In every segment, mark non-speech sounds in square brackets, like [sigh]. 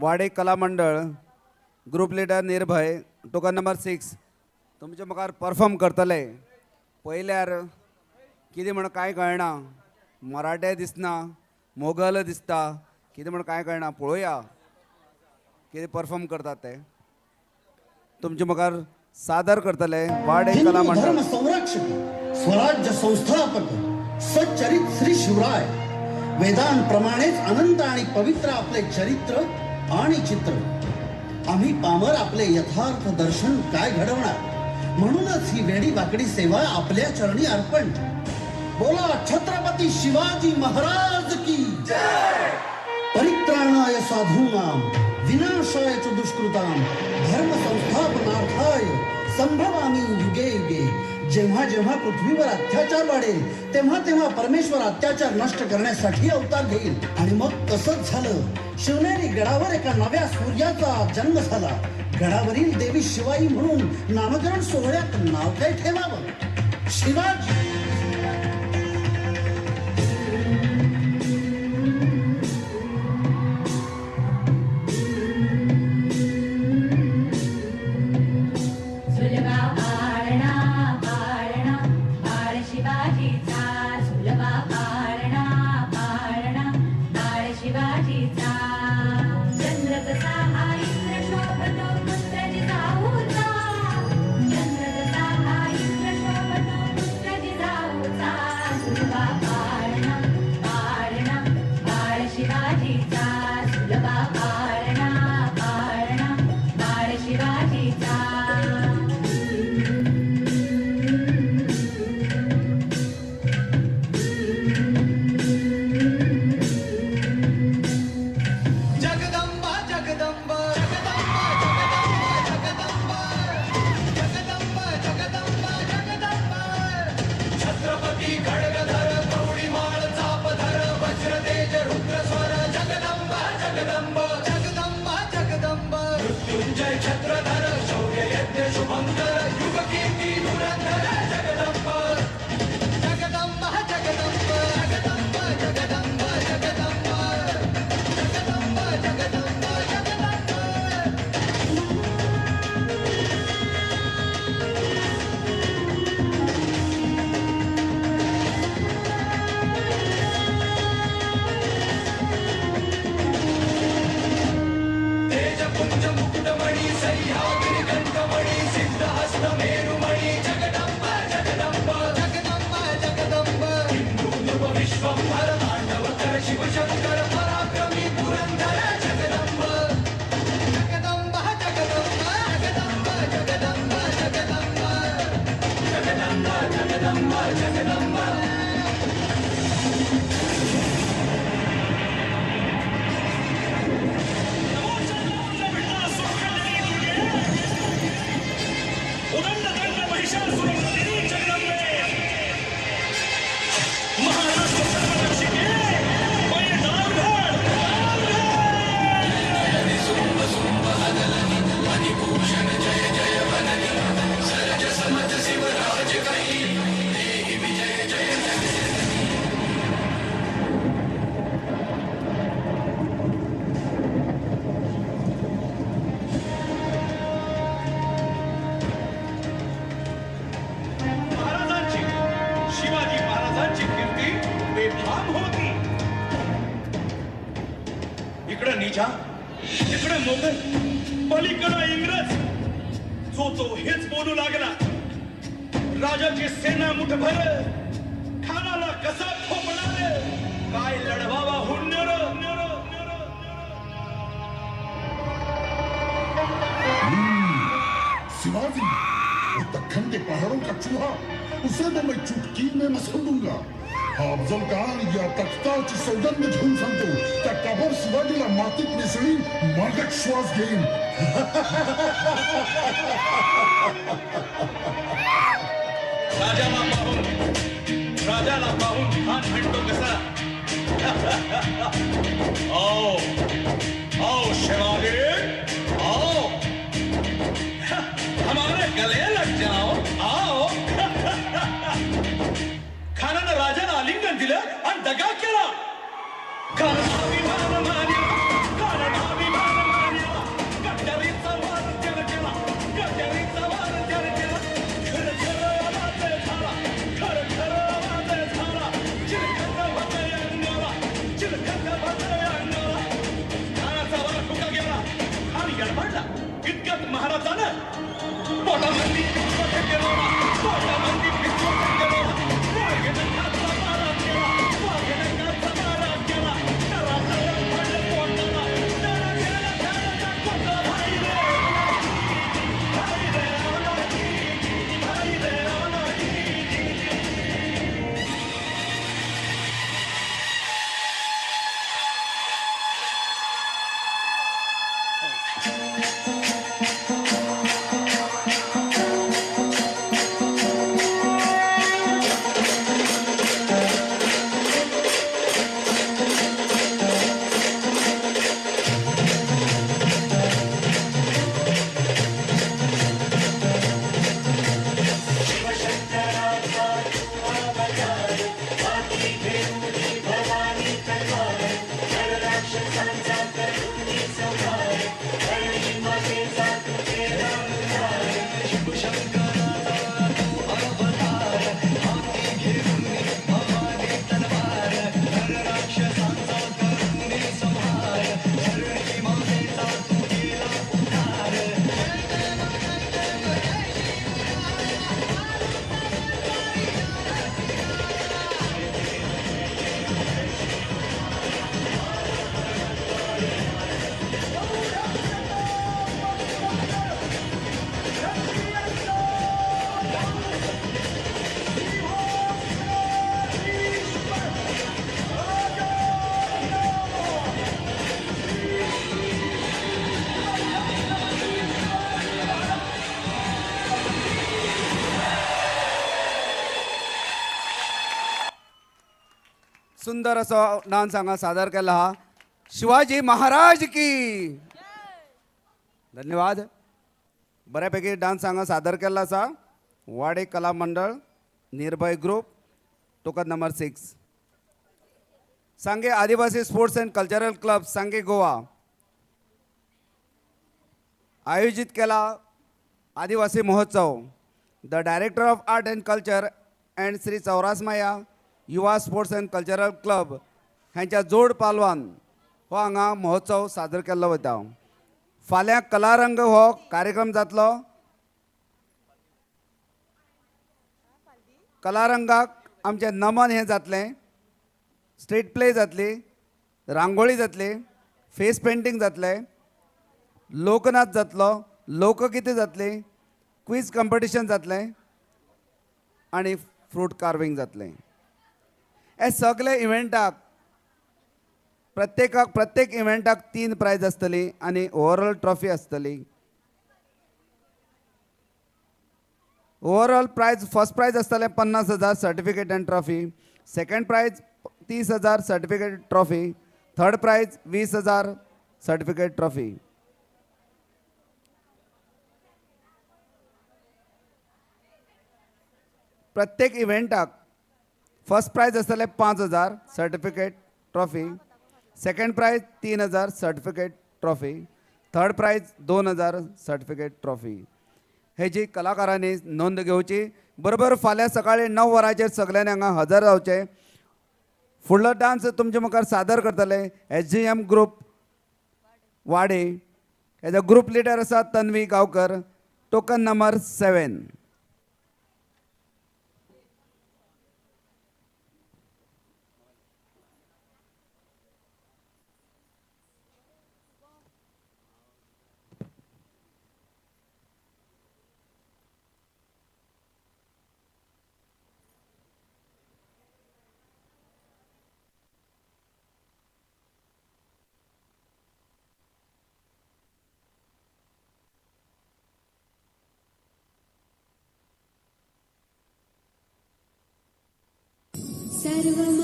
वाडे कला मंडळ group leader Nirbhay token number six तुमचे मुखार परफॉर्म करतले. पयल्यार कितें म्हण कांय कळना? मराठे दिसना मोगल दिसता. कितें म्हण कांय कळना? पळोवया. कितें परफॉर्म करतात ते? तुमचे मुखार सादर करतले वाडे कला मंडळ. संरक्षक स्वराज्य संस्थापक सच्चरित श्री शिवराय. वेदांप्रमाणेच अनंत आणि पवित्र आपले चरित्र आणि चित्र. आम्ही पामर आपले यथार्थ दर्शन काय घडवणार? म्हणूनच ही वेडी वाकडी सेवा आपल्या चरणी अर्पण. बोला छत्रपती शिवाजी महाराज की परित्राणाय साधूनाम विनाशाय च दुष्कृताम धर्म संस्थापनार्थाय संभवामी युगे युगे जेव्हा जेव्हा पृथ्वीवर अत्याचार वाढेल तेव्हा तेव्हा परमेश्वर अत्याचार नष्ट करण्यासाठी अवतार घेईल. आणि मग तसंच झालं. शिवनेरी गडावर एका नव्या सूर्याचा जन्म झाला. गडावरील देवी शिवाई म्हणून नामकरण सोहळ्यात नाव काय ठेवावं? शिवाजी! सेना खानाला कसा खोपणार काय लढवावा हुंडर शिवाजी वो दखन के पहाड़ों का चूहा? उसे तो मैं चुटकी में मसल दूंगा। अफजल खान या तख्ताची सौगंध घेऊन सांगतो। त्या काबर शिवाजीला मातीत मिसळी मागत श्वास घेईन। [laughs] राजा पाहून राजाला पाहून खान म्हणतो कसा? [laughs] आओ आओ शिवाजी आओ. [laughs] हमारे गले लग जाओ आओ. [laughs] खानानं राजाला आलिंगन दिलं आणि दगा केला. सुंदर असो डान्स हांगा सादर केला. हा शिवाजी महाराज की. धन्यवाद. बऱ्यापैकी डान्स हांगा सादर केल्लो आसा वाडे कला मंडळ निर्भय ग्रुप टोकन नंबर सिक्स. सांगे आदिवासी स्पोर्ट्स अँड कल्चरल क्लब सांगे गोवा. आयोजित केला आदिवासी महोत्सव. The director of art and culture and Shri चौरासमाया. युवा स्पोर्ट्स अँड कल्चरल क्लब हांच्या जोड पालवान हो हांगा महोत्सव सादर केल्लो वता फाल्यां कलारंग हो कार्यक्रम जातलो. कलारंगाक आमचें नमन हें जातलें. स्ट्रीट प्ले जातली रांगोळी जातली फेस पेंटींग जातलें. लोकनाच जातलो लोकगीते जातली क्वीज कॉम्पिटिशन जातलें. आनी फ्रूट कार्विंग जातलें. हे सगळे इव्हेंटाक प्रत्येकाक प्रत्येक इव्हेंटाक तीन प्रायज आसतली आनी ओवरऑल ट्रॉफी आसतली ओवरऑल प्रायज फर्स्ट प्रायज आसतले पन्नास हजार certificate and trophy. Second prize तीस हजार सर्टिफिकेट ट्रॉफी. थर्ड प्रायज वीस हजार सर्टिफिकेट ट्रॉफी. प्रत्येक इव्हेंटाक फर्स्ट प्रायज आसतलें पांच हजार सर्टिफिकेट ट्रॉफी सेकंड प्रायज तीन हजार सर्टिफिकेट ट्रॉफी थर्ड प्रायज दोन हजार सर्टिफिकेट ट्रॉफी हेजी कलाकारांनी नोंद घेवची बरोबर फाल्यां सकाळीं णव वरांचेर सगळ्यांनी हांगा हजर जावचें फुडलो डान्स तुमचे मुखार सादर करतले एस जी एम ग्रुप वाडे. हेजो ग्रुप लिडर आसा Tanvi Gaonkar. Token number seven सर्वमङ्गलमाङ्गल्ये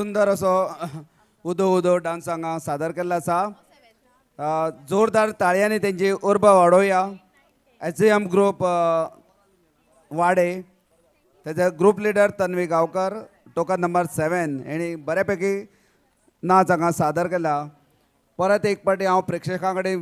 सुंदर असो उदो उदो डान्स हांगा सादर केल्लो आसा जोरदार ताळयांनी तेंची उर्बा वाडोवया एच एम ग्रुप वाडे तेजे group leader Tanvi Gaonkar token number seven हेणी बऱ्यापैकी नाच हांगा सादर केला. परत एक पाटी हांव प्रेक्षकां कडेन